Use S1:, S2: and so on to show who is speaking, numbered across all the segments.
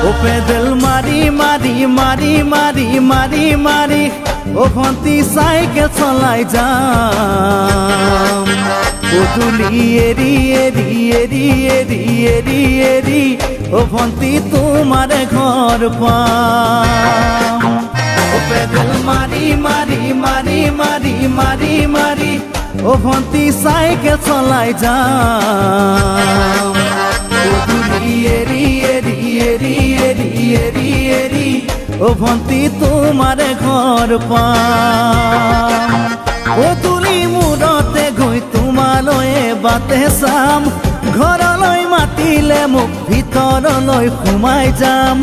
S1: মারি মারি মারি মারি মারি মারি ও ভন্তি সাইকেল চলাই যাম পদুলি এরি এরি এরি এরি এরি এরি ও ভন্তি তোমার ঘর পাম ও পেদল মারি মারি মারি মারি মারি মারি ও ভন্তি সাইকেল চলাই যাম ও ভন্তি তোমার ঘর ও তুলি মূৰতে গৈ তোমালৈয়ে বাটে চাম ঘৰলৈ মাতিলে মোক ভিতৰলৈ সোমাই যাম।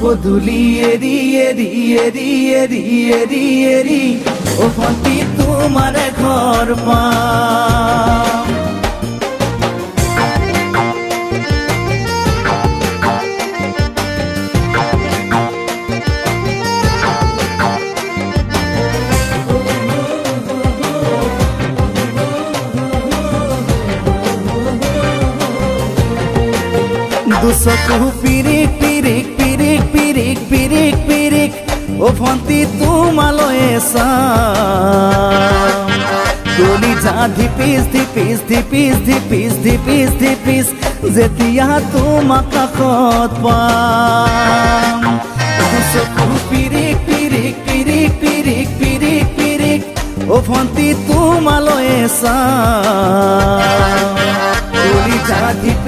S1: পদূলি এৰি এৰি এৰি এৰি এৰি এৰি ও ভন্তি তোমাৰ ঘৰ পাম দুচকু পিৰিক পিৰিক পিৰিক পিৰিক পিৰিক পিৰিক ও ভন্তি তোমালৈয়ে চাম গলি যা ধিপিচ ধিপিচ ধিপিচ ধিপিচ ধিপিচ ধিপিচ যেতিয়া তোমাক কাষত পাম। দুচকু পিৰিক পিৰিক পিৰিক পিৰিক পিৰিক পিৰিক ও ভন্তি তোমালৈয়ে চাম গলি যা ধিপিচ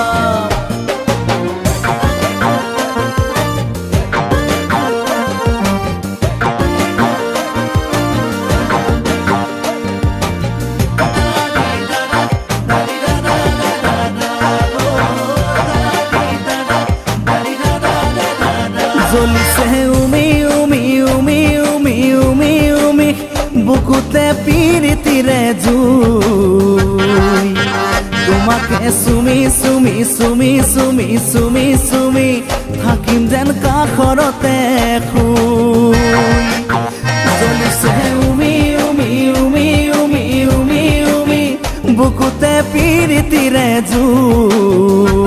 S1: জ্বলিছে উমি উমি উমি উমি উমি উমি বুকুতে পিৰিতিৰে জুই তোমাকে চুমি চুমি চুমি চুমি চুমি চুমি থাকিম যেন কাষৰতে শুই জ্বলিছে উমি উমি উমি উমি উমি উমি বুকুতে পিৰিতিৰে জুই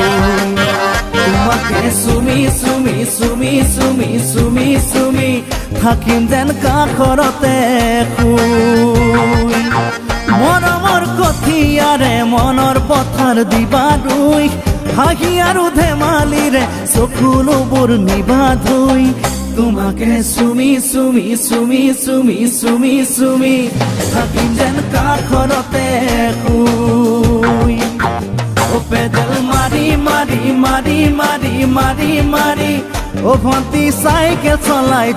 S1: তোমাকে চুমি চুমি চুমি চুমি চুমি চুমি থাকিম যেন কাষৰতে মৰমৰ কঠিয়াৰে মনৰ পথাৰ দিবা দুই হাঁহি আৰু ধেমালিৰে চকুলোবোৰ নিবা ধুই তোমাকে চুমি চুমি চুমি চুমি চুমি চুমি থাকিম যেন কাষৰতে পেডেল মারি মারি মারি মারি মারি মারি ও ভন্তি সাইকেল চলাই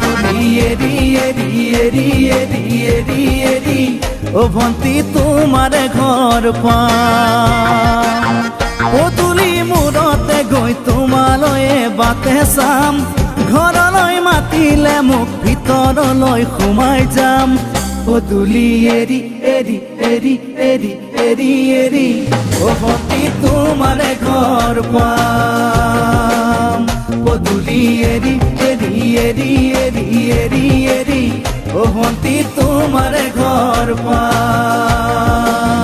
S1: তুলি এরি এরি এরি এরি এরি ও ভন্তি তোমার ঘর পাম। ও গৈ তোমালৈয়ে বাটে চাম ঘৰলৈ মাতিলে মোক ভিতৰলৈ সোমাই যাম। পদুলি এৰি এৰি এৰি এৰি এৰি এৰি ও ভন্তি সাগর পাম। পদুলি এরি এরি এরি এরি এরি এরি। ও হন্তি তোমার ঘর পাম।